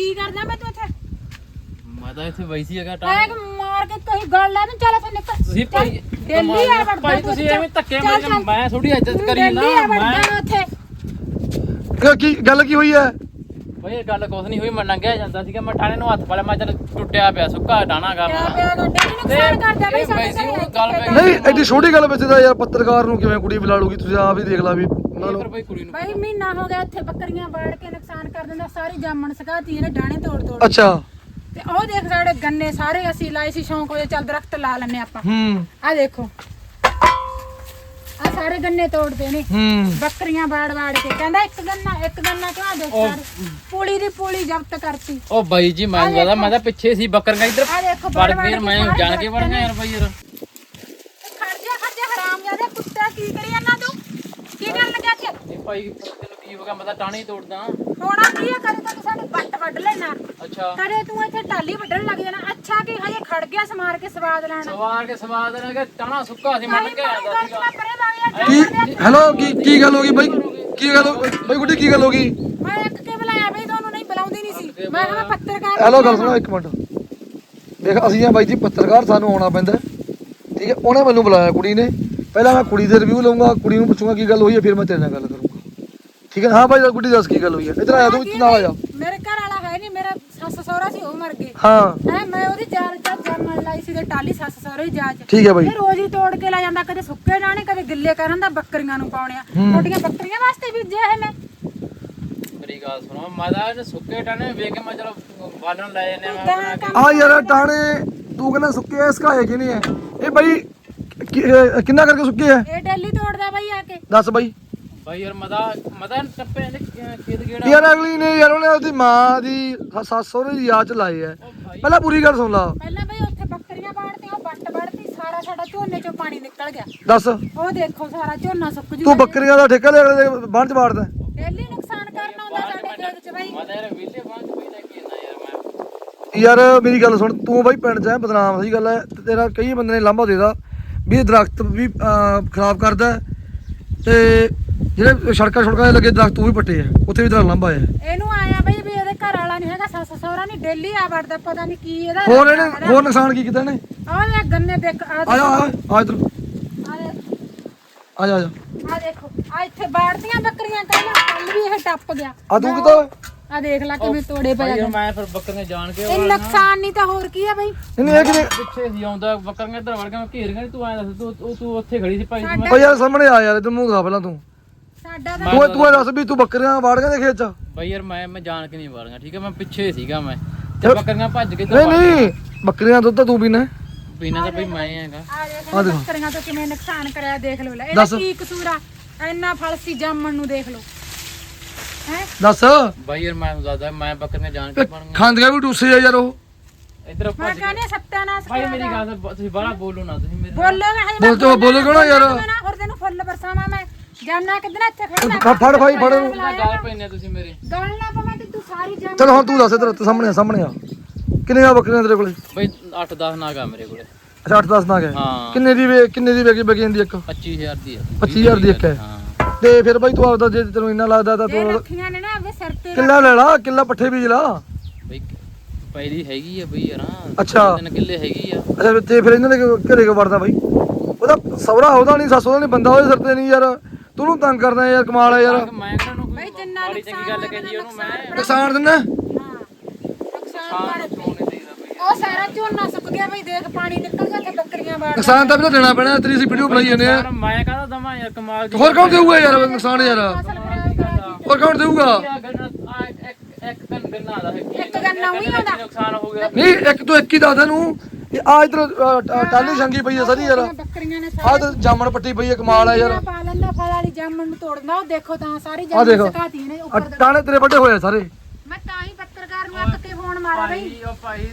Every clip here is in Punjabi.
ਕੀ ਕਰਦਾ ਮੈਂ ਤੂੰ ਇੱਥੇ? ਮੈਂ ਤਾਂ ਇੱਥੇ ਵੈਸੀ ਹੈਗਾ ਐ ਕਿ ਮਾਰ ਕੇ ਕਹੀਂ ਗੱਲ ਲੈ ਤੂੰ ਚੱਲ ਇੱਥੇ ਨਿਕਲ। ਤੁਸੀਂ ਭਾਈ ਦਿੱਲੀ ਆ ਵੜਦਾ ਭਾਈ ਤੂੰ ਤੁਸੀਂ ਐਵੇਂ ਧੱਕੇ ਚੱਲ, ਮਾਰ ਚੱਲ। ਮੈਂ ਥੋੜੀ ਇੱਜ਼ਤ ਤੂੰ ਕਰੀ ਨਾ ਦਿੱਲੀ ਆ ਮੈਂ ਵੜਦਾ ਉੱਥੇ। ਕਿ- ਕੀ ਗੱਲ ਕੀ ਹੋਈ ਹੈ? ਭਾਈ ਇਹ ਗੱਲ ਕੁਛ ਨਹੀਂ ਹੋਈ ਮੈਂ ਲੰਘਿਆ ਜਾਂਦਾ ਸੀਗਾ ਮੈਂ ਟਾਣੇ ਨੂੰ ਹੱਥ ਪਾ ਲਿਆ ਮੈਂ ਚੱਲ ਟੁੱਟਿਆ ਪਿਆ ਸੁੱਕਾ ਡਾਣਾਗਾ ਪਿਆ ਪਿਆ ਗੱਡੇ ਨੂੰ ਨੁਕਸਾਨ ਕਰਦਾ ਬਈ ਇਹ ਸਾਡੇ ਵੈਸੀ ਘਰੇ ਉਹ ਗੱਲ ਪੈ ਨਹੀਂ ਐਡੀ ਛੋਟੀ ਗੱਲ ਵਿੱਚ ਤਾਂ ਯਾਰ ਪੱਤਰਕਾਰ ਨੂੰ ਕਿਵੇਂ ਕੁੜੀ ਬੁਲਾ ਲੂਗੀ ਤੁਸੀਂ ਆਪ ਹੀ ਦੇਖ ਲਾ ਵੀ ਮੰਨ ਲਓ। ਫਿਰ ਭਾਈ ਕੁੜੀ ਨੂੰ ਬਈ ਮਹੀਨਾ ਹੋ ਗਿਆ ਇੱਥੇ ਬੱਕਰੀਆਂ ਬਾੜ ਕੇ ਨੁਕਸਾਨ ਕਰ ਦਿੰਦਾ ਸਾਰੀ ਜਾਮਣ ਸਕਾਤੀ ਇਹਨੇ ਡਾਣੇ ਤੋੜ ਤੋੜ ਅੱਛਾ। ਤੇ ਉਹ ਦੇਖ ਸਾਡੇ ਗੰਨੇ ਸਾਰੇ ਅਸੀਂ ਲਾਏ ਸੀ ਸ਼ੌਂਕ ਹੋਏ ਚੱਲ ਦਰਖਤ ਲਾ ਲੈਨੇ ਆਪਾਂ। ਹੂੰ। ਆ ਦੇਖੋ। ਆ ਸਾਰੇ ਗੰਨੇ ਤੋੜਦੇ ਨੇ। ਹੂੰ। ਬੱਕਰੀਆਂ ਬਾੜ ਬਾੜ ਕੇ। ਕਹਿੰਦਾ ਇੱਕ ਗੰਨਾ ਇੱਕ ਗੰਨਾ ਕਿਉਂ ਦੇਖ ਉਹ- ਸਰ। ਪੁਲੀ ਦੀ ਪੁਲੀ ਜ਼ਬਤ ਕਰਤੀ। ਉਹ ਬਾਈ ਜੀ ਮੈਂ ਜ਼ਿਆਦਾ ਮੈਂ ਤਾਂ ਪਿੱਛੇ ਸੀ ਬੱਕਰੀਆਂ ਇੱਧਰ ਆ ਦੇਖੋ ਵੜ ਬਾੜ ਬਾੜ ਗਏ ਕੇ ਮੈਂ ਸਾਰੇ ਜਾਣ ਕੇ ਵੜ ਗਿਆ ਯਾਰ ਭਾਈ ਯਾਰ। ਖੜ ਜਾ ਖੜ ਜਾ ਹਰਾਮ ਜ਼ਿਆਦਾ ਕੁੱਤਾ ਕੀ ਕਰੀ ਜਾਂਦਾ ਕੀ ਕਰਨ ਲੱਗਿਆ ਕਿ ਇਹ ਭਾਈ ਤੈਨੂੰ ਕੀ ਹੋ ਗਿਆ? ਮੈਂ ਤਾਂ ਟਾਣੇ ਹੀ ਤੋੜਦਾ। ਹੋਣਾ ਕੀ ਆ? ਕਦੇ ਤੱਕ ਸਾਡੇ ਬੱਟ ਵੱਢ ਲੈਣਾ ਅੱਛਾ। ਕਦੇ ਤੂੰ ਇੱਥੇ ਟਾਲੀ ਵੱਢਣ ਲੱਗ ਜਾਣਾ। ਅੱਛਾ ਕਿ ਹਜੇ ਖੜ ਗਿਆ ਸਮਾਰ ਕੇ ਸਵਾਦ ਲੈਣਾ? ਸਵਾਰ ਕੇ ਸਵਾਦ ਨੇ ਕਿ ਟਾਣਾ ਸੁੱਕਾ ਸੀ ਮੈਂ ਭਾਈ ਲੰਘਿਆ ਭਾਈ ਜਾਂਦਾ ਗੱਲ ਸੀਗਾ ਮੈਂ ਪਰੇ ਲੱਗ ਕੀ ਹੈਲੋ ਕੀ ਕੀ ਗੱਲ ਹੋ ਗਈ ਬਾਈ? ਕੀ ਗੱਲ ਹੋ ਬਾਈ ਗੁੱਡੀ ਕੀ ਗੱਲ ਹੋ ਗਈ? ਮੈਂ ਇੱਕ ਕੇ ਬੁਲਾਇਆ ਬਈ ਤੁਹਾਨੂੰ ਨਹੀਂ ਬੁਲਾਉਂਦੀ ਨਹੀਂ ਸੀ। ਮੈਂ ਕਿਹਾ ਮੈਂ ਪੱਤਰਕਾਰ ਹੈਲੋ ਗੱਲ ਸੁਣੋ ਇੱਕ ਮਿੰਟ। ਦੇਖ ਅਸੀਂ ਆ ਬਾਈ ਜੀ ਪੱਤਰਕਾਰ ਸਾਨੂੰ ਆਉਣਾ ਪੈਂਦਾ। ਠੀਕ ਹੈ ਉਹਨੇ ਮੈਨੂੰ ਬੁਲਾਇਆ ਕੁੜੀ ਨੇ। ਪਹਿਲਾਂ ਮੈਂ ਕੁੜੀ ਦੇ ਰਿਵਿਊ ਲਵਾਂਗਾ ਕੁੜੀ ਨੂੰ ਪੁੱਛੂੰਗਾ ਕੀ ਗੱਲ ਹੋਈ ਹੈ ਫਿਰ ਮੈਂ ਤੇਰੇ ਨਾਲ ਗੱਲ ਕਰੂੰਗਾ। ਠੀਕ ਹੈ ਹਾਂ ਬਾਈ ਗੁੱਡੀ ਦੱਸ ਕੀ ਗੱਲ ਹੋਈ ਹੈ। ਇੱਧਰ ਆ ਜਾ ਤੂੰ ਇੱਥੇ ਨਾਲ ਆ ਜਾ। ਮੇਰੇ ਘਰ ਵਾਲਾ ਹੈ ਨਹੀਂ ਮੇਰਾ ਸੱਸ ਸਹੁਰਾ ਸੀ ਉਹ ਮਰ ਗਏ। ਹਾਂ। ਹੈ ਮੈਂ ਉਹਦੀ ਜਾਨ ਚ ਜਾਨ ਲਾਈ ਸੀ ਤੇ ਟਾਲੀ ਸੱਸ ਸਹੁਰੇ ਦੀ ਜਾਚ ਠੀਕ ਹੈ ਬਾਈ ਇਹ ਰੋਜ਼ ਹੀ ਤੋੜ ਕੇ ਲੈ ਜਾਂਦਾ ਕਦੇ ਸੁੱਕੇ ਡਾਣੇ ਕਦੇ ਗਿੱਲੇ ਕਰਨ ਦਾ ਬੱਕਰੀਆਂ ਨੂੰ ਪਾਉਣਿਆ ਤੁਹਾਡੀਆਂ ਬੱਕਰੀਆਂ ਵਾਸਤੇ ਬੀਜਿਆ ਹੈ ਮੈਂ। ਮੇਰੀ ਗੱਲ ਸੁਣੋ ਮੈਂ ਤਾਂ ਇਹਨੇ ਸੁੱਕੇ ਟਾਣੇ ਵੇਖ ਕੇ ਮੈਂ ਚਲੋ ਬਾਲਣ ਲੈ ਜਾਂਦੇ ਤਾਂ ਆ ਯਾਰ ਟਾਣੇ ਤੂੰ ਕਹਿੰਦਾ ਸੁੱਕੇ ਐ ਸਕਾਏ ਕਿ ਨਹੀਂ ਹੈ। ਇਹ ਬਾਈ ਕਿ- ਇਹ ਕਿੰਨਾ ਕਰਕੇ ਸੁੱਕੇ ਐ ਇਹ ਡੇਲੀ ਤੋੜਦਾ ਬਈ ਆ ਕੇ। ਦੱਸ ਬਾਈ। ਭਾਈ ਯਾਰ ਮਦਾ ਮਦਾ ਟੱਪੇ ਨੇ ਖੇਤ ਗੇੜਾ। ਯਾਰ ਅਗਲੀ ਨੇ ਯਾਰ ਉਹਨੇ ਉਹਦੀ ਮਾਂ ਦੀ ਸ- ਸੱਸ ਸਹੁਰੇ ਦੀ ਯਾਦ ਚ ਲਾਏ ਐ ਉਹ ਭਾਈ ਪਹਿਲਾਂ ਪੂਰੀ ਗੱਲ ਸੁਣ ਲਾ। ਪਹਿਲਾਂ ਬਈ ਉੱਥੇ ਬੱਕਰੀਆਂ ਬਾੜਤੇ ਉਹ ਬੱਟ ਵੜਤੀ ਸਾਰਾ ਸਾਡਾ ਝੋਨੇ ਚੋਂ ਪਾਣੀ ਨਿਕਲ ਗਿਆ। ਦੱਸ। ਉਹ ਦੇਖੋ ਸਾਰਾ ਝੋਨਾ ਸੁੱਕ ਜੂ ਤੂੰ ਬੱਕਰੀਆਂ ਦਾ ਠੇਕਾ ਲੈ ਅਗਲੇ ਦੇ ਬਾਣ ਚ ਵਾੜਦਾ। ਡੇਲੀ ਨੁਕਸਾਨ ਕਰਨ ਆਉਂਦਾ ਸਾਡੇ ਖੇਤ ਚ ਬਈ। ਯਾਰ ਵਿਲੇ ਬਾਂਝ ਪਈ ਲੈ ਕੇ ਆਣਾ ਯਾਰ ਮੈਂ। ਯਾਰ ਮੇਰੀ ਗੱਲ ਸੁਣ ਤੂੰ ਬਾਈ ਪਿੰਡ ਚ ਐ ਬਦਨਾਮ ਸਹੀ ਗੱਲ ਐ ਤੇ ਤੇਰਾ ਕਈ ਬੰਦੇ ਨੇ ਲਾਂਭਾ ਦੇਦਾ ਵੀ ਇਹ ਦਰਖਤ ਵੀ ਖਰਾਬ ਕਰਦਾ ਤੇ ਜਿਹੜੇ ਸੜਕਾਂ ਸੜਕਾਂ ਦੇ ਲੱਗੇ ਦਰਖਤ ਉਹ ਵੀ ਪੱਟੇ ਆ ਉੱਥੇ ਵੀ ਤੇਰਾ ਲਾਂਭਾ ਆਇਆ ਇਹਨੂੰ ਆਇਆ ਬਈ ਵੀ ਇਹਦੇ ਘਰ ਵਾਲਾ ਨਹੀਂ ਹੈਗਾ ਸੱਸ ਸਹੁਰਾ ਨਹੀਂ ਡੇਲੀ ਆ ਵੜਦਾ ਪਤਾ ਨਹੀਂ ਕੀ ਇਹਦਾ ਹੋਰ ਇਹਨੇ ਹੋਰ ਨੁਕਸਾਨ ਕੀ ਕੀਤਾ ਇਹਨੇ? ਆਹ ਲੈ ਗੰਨੇ ਦੇਖ ਆ ਆ ਜਾ ਆ ਆ ਇੱਧਰ। ਆ ਆ ਜਾ ਆ ਜਾ ਆ ਦੇਖੋ ਆ ਇੱਥੇ ਬਾੜਤੀਆਂ ਬੱਕਰੀਆਂ ਕਹਿੰਦਾ ਕੱਲ ਵੀ ਇਹ ਟੱਪ ਗਿਆ। ਆ ਤੂੰ ਕਿੱਦਾਂ ਆ ਦੇਖ ਲੈ ਕਿਵੇਂ ਤੋੜੇ ਪਏ ਯਾਰ ਮੈਂ ਫਿਰ ਬੱਕਰੀਆਂ ਜਾਣ ਕੇ ਇਹ ਨੁਕਸਾਨ ਨਹੀਂ ਤਾਂ ਹੋਰ ਕੀ ਆ ਬਈ? ਨਹੀਂ ਇਹ ਕਿਵੇਂ ਪਿੱਛੇ ਸੀ ਆਉਂਦਾ ਬੱਕਰੀਆਂ ਇੱਧਰ ਵੜ ਕੇ ਮੈਂ ਘੇਰ ਗਿਆ ਤੂੰ ਆਇਆ ਦੱਸ ਤੂੰ ਤੂੰ- ਤੂੰ ਉੱਥੇ ਖੜੀ ਸੀ ਭਾਈ। ਓ ਯਾਰ ਸਾਹਮਣੇ ਆ ਯਾਰ ਤੂੰ ਮੂੰਹ ਦਿਖਾ ਪਹਿਲਾਂ ਤੂੰ। ਸਾਡਾ ਤਾਂ ਤੂੰ ਦੱਸ ਵੀ ਤੂੰ ਬੱਕਰੀਆਂ ਵਾੜ ਕੇ ਖੇਤ ਚ? ਭਾਈ ਯਾਰ ਮੈਂ ਮੈਂ ਜਾਣ ਕੇ ਨਹੀਂ ਵਾਲੀਆਂ ਠੀਕ ਹੈ ਮੈਂ ਪਿੱਛੇ ਸੀਗਾ ਮੈਂ। ਤੇ ਬੱਕਰੀਆਂ ਭੱਜ ਕੇ ਨਹੀਂ ਨਹੀਂ ਬੱਕਰੀਆਂ ਦੁੱਧ ਤਾਂ ਤੂੰ ਪੀਣਾ। ਪੀਣਾ ਤਾਂ ਭਾਈ ਮੈਂ ਹੈਗਾ। ਆ ਦੇਖ ਲੈ ਬੱਕਰੀਆਂ ਤੋਂ ਕਿਵੇਂ ਨੁਕਸਾਨ ਕਰਿਆ ਦੇਖ ਲਓ ਲੈ। ਦੱਸ। ਇਹਦਾ ਕੀ ਕਸੂਰ ਆ? ਇੰਨਾ ਫਲ ਸੀ ਜਾਮਣ ਨੂੰ ਦੇਖ ਲਓ। ਹੈ ਦੱਸ। ਭਾਈ ਯਾਰ ਮੈਂ ਦੱਸਦਾ ਮੈਂ ਬੱਕਰੀਆਂ ਜਾਣ ਕੇ ਬਣ ਖਾਂਦੀਆਂ ਵੀ ਟੂਸੇ ਆ ਯਾਰ ਉਹ। ਇੱਧਰ ਮੈਂ ਭੱਜ ਕਹਿੰਦੀ ਸੱਤਿਆਨਾਸ਼ ਭਾਈ ਮੇਰੀ ਗੱਲ ਸੁਣ, ਤੁਸੀਂ ਬਾਹਲਾ ਬੋਲੋ ਨਾ ਤੁਸੀਂ ਮੇਰੇ ਬੋਲੋਗੇ ਹਜੇ ਬੋਲ ਤੇ ਬੋਲੋ ਕਿਉਂ ਨਾ ਯਾਰ। ਹੋਰ ਤੈਨੂੰ ਫੁੱਲ ਬਰਸਾਵਾਂ ਮੈਂ। ਜਾਨਾ ਕਿਦਣਾ ਇੱਥੇ ਖੜਨਾ ਫੜ ਫੜ ਭਾਈ ਫੜ। ਇਹਨੂੰ। ਨਾਲ ਗੱਲ ਪੈਨੇ ਤੁਸੀਂ ਮੇਰੇ। ਗੱਲ ਨਾ ਪਵਾਂ ਤੇ ਤੂੰ ਸਾਰੀ ਜਾਮ ਚਲ ਹੁਣ ਤੂੰ ਦੱਸ ਇਧਰ ਸਾਹਮਣੇ ਆ ਸਾਹਮਣੇ ਆ। ਕਿੰਨੀਆਂ ਬੱਕਰੀਆਂ ਤੇਰੇ ਕੋਲੇ? ਭਾਈ 8-10 ਨਾਗਾ ਮੇਰੇ ਕੋਲੇ। ਅੱਛਾ 8 10 ਨਾ ਗਏ ਹਾਂ। ਕਿੰਨੇ ਦੀ ਵੇ- ਕਿੰਨੇ ਦੀ ਵੇਗੀ ਬਗੀ ਜਾਂਦੀ ਇੱਕ? 25000 ਦੀ ਆ। 25000 ਦੀ ਇੱਕ ਹੈ। ਹਾਂ। ਤੇ ਫਿਰ ਬਾਈ ਤੂੰ ਆਪਦਾ ਜੇ ਤੈਨੂੰ ਇੰਨਾ ਲੱਗਦਾ ਤਾਂ ਤੂੰ ਰੱਖੀਆਂ ਨੇ ਨਾ ਆਪਦੇ ਸਿਰ ਤੇ ਕਿੱਲਾ ਲੈ ਲਾ ਕਿੱਲਾ ਪੱਠੇ ਬੀਜ ਲਾ। ਹੈਗੀ ਆ ਬਈ ਯਾਰ। ਅੱਛਾ। ਤਿੰਨ ਕਿੱਲੇ ਹੈਗੀ ਆ। ਅੱਛਾ ਤੇ ਫਿਰ ਇਹਨਾਂ ਦੇ ਘਰੇ ਕੋ ਵੜਦਾ ਬਾਈ? ਉਹਦਾ ਸਵਰਾ ਉਹਦਾ ਨਹੀਂ ਸੱਸ ਉਹਦਾ ਨਹੀਂ ਬੰਦਾ ਉਹਦੇ ਸਿਰ ਤੇ ਨਹੀਂ ਯਾਰ। ਤੂੰ ਉਹਨੂੰ ਤੰਗ ਕਰਦਾ ਯਾਰ ਕਮਾਲ ਹੈ ਯਾਰ। ਮੈਂ ਕਿਹੜਾ ਨੂੰ ਬਈ ਜਿੰਨਾ ਬੜੀ ਚੰਗੀ ਗੱਲ ਕਹੀ ਉਹਨੂੰ ਮੈਂ। ਨੁਕਸਾਨ ਦਿੰਦਾ? ਹਾਂ। ਨੁਕਸਾਨ ਖਾਣ ਨੂੰ ਨਹੀਂ ਦੇਦਾ ਬਈ ਉਹ ਸਾਰਾ ਝੋਨਾ ਸੁੱਕ ਗਿਆ ਬਈ ਦੇਖ ਪਾਣੀ ਨਿਕਲ ਗਿਆ ਤੇ ਬੱਕਰੀਆਂ ਬਾੜ ਨੁਕਸਾਨ ਤਾਂ ਵੀ ਤਾਂ ਦੇਣਾ ਪੈਣਾ ਤੇਰੀ ਅਸੀਂ ਵੀਡੀਓ ਬਣਾਈ ਜਾਂਦੇ ਆ। ਯਾਰ ਮੈਂ ਕਹਦਾ ਦਵਾਂ ਯਾਰ ਕਮਾਲ ਦੀ ਹੋਰ ਕੌਣ ਦੇਊਗਾ ਯਾਰ ਨੁਕਸਾਨ ਯਾਰ। ਹੋਰ ਕੌਣ ਦੇਊਗਾ? ਇੱਕ ਇੱਕ ਗੰਨ ਗੰਨਾ ਦਾ ਹੈ ਇੱਕ ਗੰਨਾ ਉਹੀ ਆਉਂਦਾ। ਨੁਕਸਾਨ ਹੋ ਗਿਆ। ਨਹੀਂ ਇੱਕ ਤੋਂ ਇੱਕ ਹੀ ਦੱਸਦਾ ਨੂੰ ਆ ਇਧਰ ਟਾਲੀ ਸੰਗੀ ਪਈ ਆ ਸਾਰੀ ਯਾਰ। ਬੱਕਰੀਆਂ ਨੇ ਆ ਤੇ ਜਾਮਣ ਪੱਟੀ ਪਈ ਆ ਕਮਾਲ ਆ ਯਾਰ। ਪਾ ਲੈਂਦਾ ਫਲ ਵਾਲੀ ਜਾਮਣ ਨੂੰ ਤੋੜਨਾ ਉਹ ਦੇਖੋ ਤਾਂ ਸਾਰੀ ਆ ਦੇਖੋ। ਜਾਮਣ ਸੁਕਾਤੀ ਨੇ ਉੱਪਰ। ਟਾਣੇ ਤੇਰੇ ਵੱਡੇ ਹੋਏ ਸਾਰੇ। ਮੈਂ ਤਾਂ ਹੀ ਪੱਤਰਕਾਰ ਨੂੰ ਅੱਕ ਕੇ ਫੋਨ ਮਾਰਿਆ ਬਈ। ਭਾਈ ਉਹ ਭਾਈ